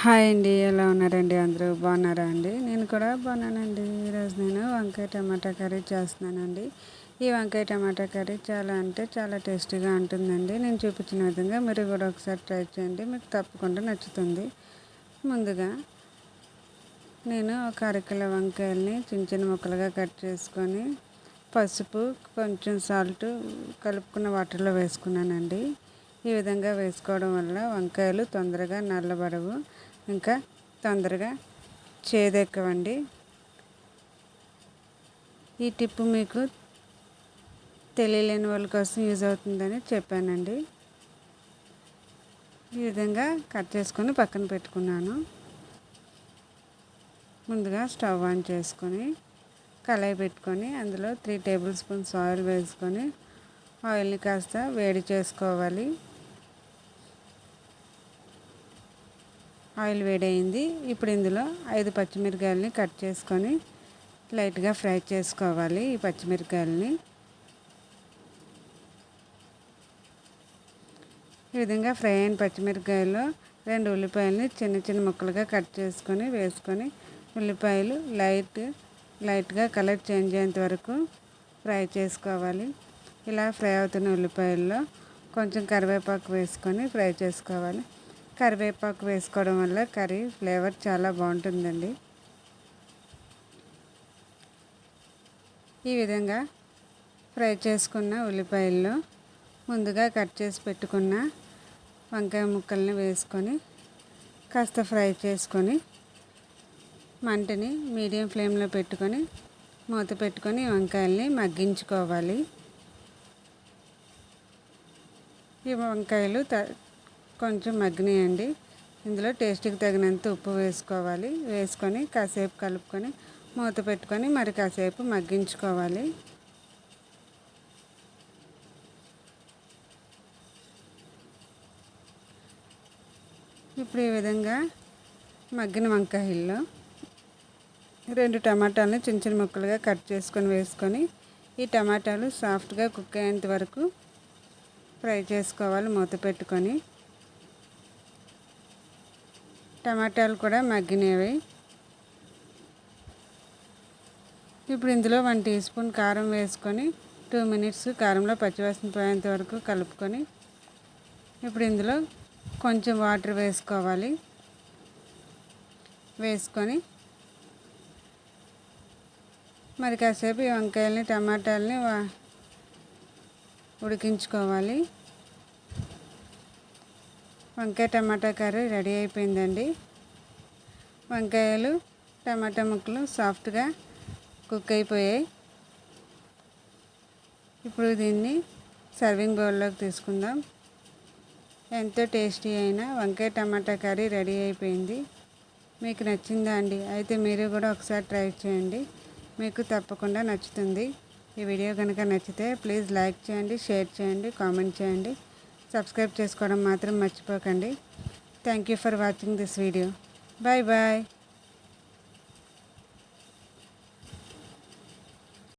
Hi అండి ఎలా ఉన్నారండి? అందరూ బాగున్నారా అండి? నేను కూడా బాగున్నానండి. ఈరోజు నేను వంకాయ టమాటా కర్రీ చేస్తున్నానండి. ఈ వంకాయ టమాటా కర్రీ చాలా అంటే చాలా టేస్టీగా ఉంటుందండి. నేను చూపించిన విధంగా మీరు కూడా ఒకసారి ట్రై చేయండి. మీకు తప్పకుండా నచ్చుతుంది. ముందుగా నేను ఒక అరకిల వంకాయల్ని చిన్న చిన్న ముక్కలుగా కట్ చేసుకొని పసుపు కొంచెం సాల్ట్ కలుపుకున్న వాటర్లో వేసుకున్నానండి. ఈ విధంగా వేసుకోవడం వల్ల వంకాయలు తొందరగా నల్లబడవు. ఇంకా తొందరగా చేదెక్కవండి. ఈ టిప్పు మీకు తెలియలేని వాళ్ళ కోసం యూజ్ అవుతుందని చెప్పానండి. ఈ విధంగా కట్ చేసుకొని పక్కన పెట్టుకున్నాను. ముందుగా స్టవ్ ఆన్ చేసుకొని కళాయి పెట్టుకొని అందులో త్రీ టేబుల్ స్పూన్స్ ఆయిల్ వేసుకొని ఆయిల్ని కాస్త వేడి చేసుకోవాలి. ఆయిల్ వేడైంది ఇప్పుడు ఇందులో ఐదు పచ్చిమిరకాయలని కట్ చేసుకొని లైట్గా ఫ్రై చేసుకోవాలి ఈ పచ్చిమిరకాయలని. ఈ విధంగా ఫ్రై అయిన పచ్చిమిరకాయలు రెండు ఉల్లిపాయలని చిన్న చిన్న ముక్కలుగా కట్ చేసుకొని వేసుకొని ఉల్లిపాయలు లైట్ లైట్గా కలర్ చేంజ్ అయ్యేంత వరకు ఫ్రై చేసుకోవాలి. ఇలా ఫ్రై అవుతున్న ఉల్లిపాయల్లో కొంచెం కరివేపాకు వేసుకొని ఫ్రై చేసుకోవాలి. కరివేపాకు వేసుకోవడం వల్ల కర్రీ ఫ్లేవర్ చాలా బాగుంటుందండి. ఈ విధంగా ఫ్రై చేసుకున్న ఉల్లిపాయల్లో ముందుగా కట్ చేసి పెట్టుకున్న వంకాయ ముక్కల్ని వేసుకొని కాస్త ఫ్రై చేసుకొని మంటని మీడియం ఫ్లేమ్లో పెట్టుకొని మూత పెట్టుకొని వంకాయల్ని మగ్గించుకోవాలి. ఈ వంకాయలు కొంచెం మగ్గినాయండి. ఇందులో టేస్ట్కి తగినంత ఉప్పు వేసుకోవాలి. వేసుకొని కాసేపు కలుపుకొని మూత పెట్టుకొని మరి కాసేపు మగ్గించుకోవాలి. ఇప్పుడు ఈ విధంగా మగ్గిన వంకాయల్లో రెండు టమాటాలను చిన్న చిన్న ముక్కలుగా కట్ చేసుకొని వేసుకొని ఈ టమాటాలు సాఫ్ట్గా కుక్ అయ్యేంత వరకు ఫ్రై చేసుకోవాలి. మూత పెట్టుకొని టమాటాలు కూడా మగ్గినవి. ఇప్పుడు ఇందులో వన్ టీ స్పూన్ కారం వేసుకొని టూ మినిట్స్ కారంలో పచ్చివాసన పోయేంత వరకు కలుపుకొని ఇప్పుడు ఇందులో కొంచెం వాటర్ వేసుకోవాలి. వేసుకొని మరి కాసేపు ఈ వంకాయలని టమాటాలని ఉడికించుకోవాలి. వంకాయ టమాటా కర్రీ రెడీ అయిపోయిందండి. వంకాయలు టమాటా ముక్కలు సాఫ్ట్గా కుక్ అయిపోయాయి. ఇప్పుడు దీన్ని సర్వింగ్ బౌల్లోకి తీసుకుందాం. ఎంతో టేస్టీ అయిన వంకాయ టమాటా కర్రీ రెడీ అయిపోయింది. మీకు నచ్చిందా అండి? అయితే మీరు కూడా ఒకసారి ట్రై చేయండి. మీకు తప్పకుండా నచ్చుతుంది. ఈ వీడియో కనుక నచ్చితే ప్లీజ్ లైక్ చేయండి షేర్ చేయండి కామెంట్ చేయండి. సబ్స్క్రైబ్ చేసుకోవడం మాత్రం మర్చిపోకండి. Thank you for watching this video bye bye